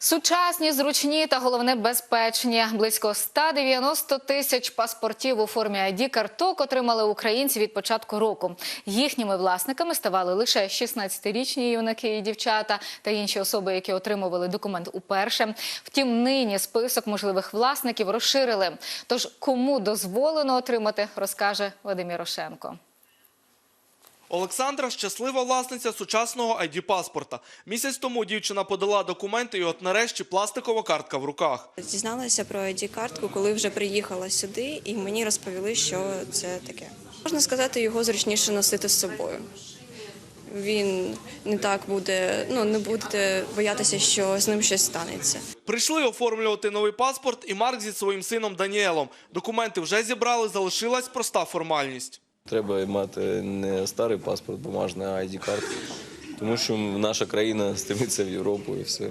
Сучасні, зручні та головне безпечні. Близько 190 тисяч паспортів у формі id карток отримали українці від початку року. Їхніми власниками ставали лише 16-річні юнаки і дівчата та інші особи, які отримували документ уперше. Втім, нині список можливих власників розширили. Тож кому дозволено отримати, розкаже Вадим Ярошенко. Олександра щаслива власниця сучасного ID-паспорта. Місяць тому дівчина подала документи, і от нарешті пластикова картка в руках. Дізналася про id картку, коли вже приїхала сюди, і мені розповіли, що це таке. Можна сказати, його зручніше носити з собою. Він не так буде, ну не будете боятися, що з ним щось станеться. Прийшли оформлювати новий паспорт, і Марк зі своїм сином Даніелом. Документи вже зібрали, залишилась проста формальність. Треба мати не старий паспорт бумажний, а id карту Тому що наша країна стремиться в Європу і все.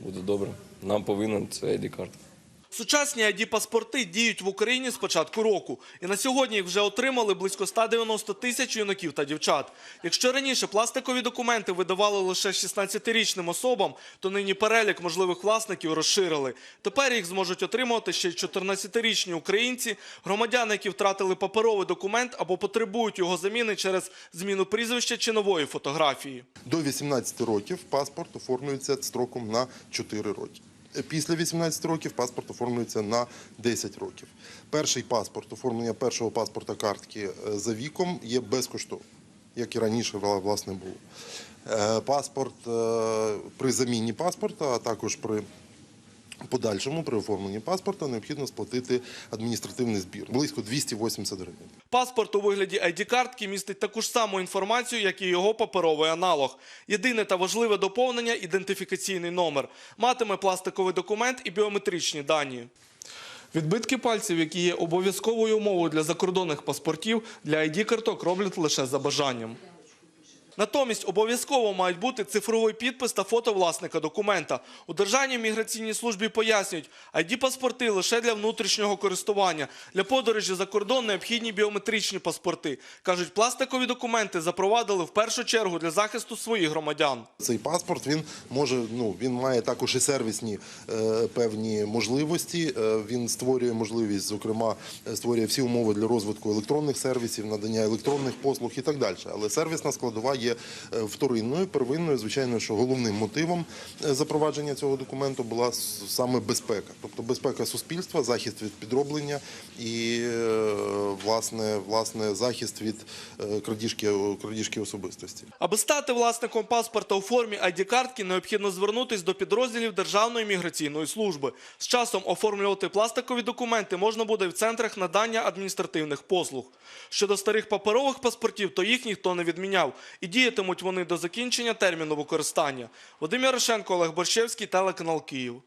Буде добре. Нам повинна це id картка Сучасні ID-паспорти діють в Україні з початку року. І на сьогодні їх вже отримали близько 190 тисяч юнаків та дівчат. Якщо раніше пластикові документи видавали лише 16-річним особам, то нині перелік можливих власників розширили. Тепер їх зможуть отримувати ще й 14-річні українці, громадяни, які втратили паперовий документ або потребують його заміни через зміну прізвища чи нової фотографії. До 18 років паспорт оформлюється строком на 4 роки. Після 18 років паспорт оформлюється на 10 років. Перший паспорт, оформлення першого паспорта картки е, за віком є безкоштовним, як і раніше вла- власне було. Е, Паспорт е, при заміні паспорта, а також при подальшому при оформленні паспорта необхідно сплатити адміністративний збір близько 280 гривень. Паспорт у вигляді ID-картки містить таку ж саму інформацію, як і його паперовий аналог. Єдине та важливе доповнення – ідентифікаційний номер. Матиме пластиковий документ і біометричні дані. Відбитки пальців, які є обов'язковою умовою для закордонних паспортів, для ID-карток роблять лише за бажанням. Натомість обов'язково мають бути цифровий підпис та фото власника документа. У Державній міграційній службі пояснюють, ID-паспорти лише для внутрішнього користування. Для подорожі за кордон необхідні біометричні паспорти. Кажуть, пластикові документи запровадили в першу чергу для захисту своїх громадян. Цей паспорт він може, ну він має також і сервісні е, певні можливості. Е, він створює можливість, зокрема, е, створює всі умови для розвитку електронних сервісів, надання електронних послуг і так далі. Але сервісна складова є е, вторинною, первинною. Звичайно, що головним мотивом е, запровадження цього документу була саме безпека, тобто безпека суспільства, захист від підроблення і е, власне, власне захист від крадіжки, крадіжки особистості. Аби стати власником паспорта у формі ID-картки, необхідно звернутися до підрозділів Державної міграційної служби. З часом оформлювати пластикові документи можна буде в центрах надання адміністративних послуг. Щодо старих паперових паспортів, то їх ніхто не відміняв. І діятимуть вони до закінчення терміну використання. Вадим Ярошенко, Олег Борщевський, телеканал Київ.